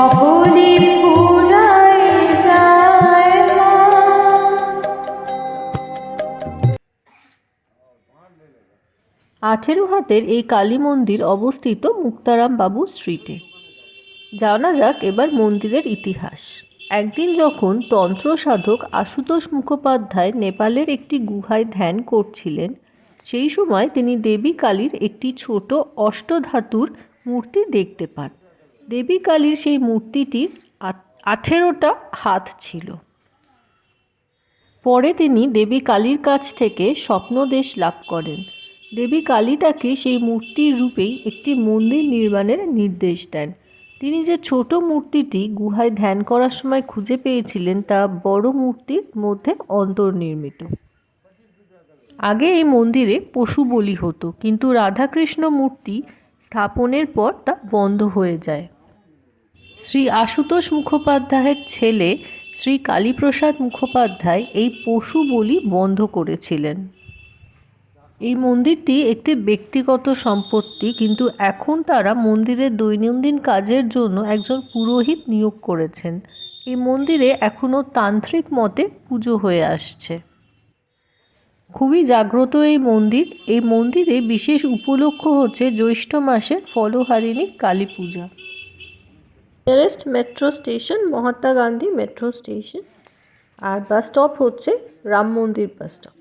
সকলে আঠেরো হাতের এই কালী মন্দির অবস্থিত মুক্তারাম বাবু স্ট্রিটে। জানা যাক এবার মন্দিরের ইতিহাস। একদিন যখন তন্ত্র সাধক আশুতোষ মুখোপাধ্যায় নেপালের একটি গুহায় ধ্যান করছিলেন, সেই সময় তিনি দেবী কালীর একটি ছোট অষ্টধাতুর মূর্তি দেখতে পান। দেবী কালীর সেই মূর্তিটির আঠেরোটা হাত ছিল। পরে তিনি দেবী কালীর কাছ থেকে স্বপ্নদেশ লাভ করেন। দেবী কালী তাকে সেই মূর্তির রূপেই একটি মন্দির নির্মাণের নির্দেশ দেন। তিনি যে ছোট মূর্তিটি গুহায় ধ্যান করার সময় খুঁজে পেয়েছিলেন, তা বড় মূর্তির মধ্যে অন্তর্নির্মিত। আগে এই মন্দিরে পশু বলি হতো, কিন্তু রাধাকৃষ্ণ মূর্তি স্থাপনের পর তা বন্ধ হয়ে যায়। শ্রী আশুতোষ মুখোপাধ্যায়ের ছেলে শ্রী কালীপ্রসাদ মুখোপাধ্যায় এই পশু বলি বন্ধ করেছিলেন। এই মন্দিরটি একটি ব্যক্তিগত সম্পত্তি, কিন্তু এখন তারা মন্দিরের দৈনন্দিন কাজের জন্য একজন পুরোহিত নিয়োগ করেছেন। এই মন্দিরে এখনও তান্ত্রিক মতে পুজো হয়ে আসছে। খুবই জাগ্রত এই মন্দির। এই মন্দিরে বিশেষ উপলক্ষ হচ্ছে জ্যৈষ্ঠ মাসের ফলহারিণী কালী পূজা nearest metro station Mahatma Gandhi metro station আর বাস স্টপ হচ্ছে রাম মন্দির বাস স্টপ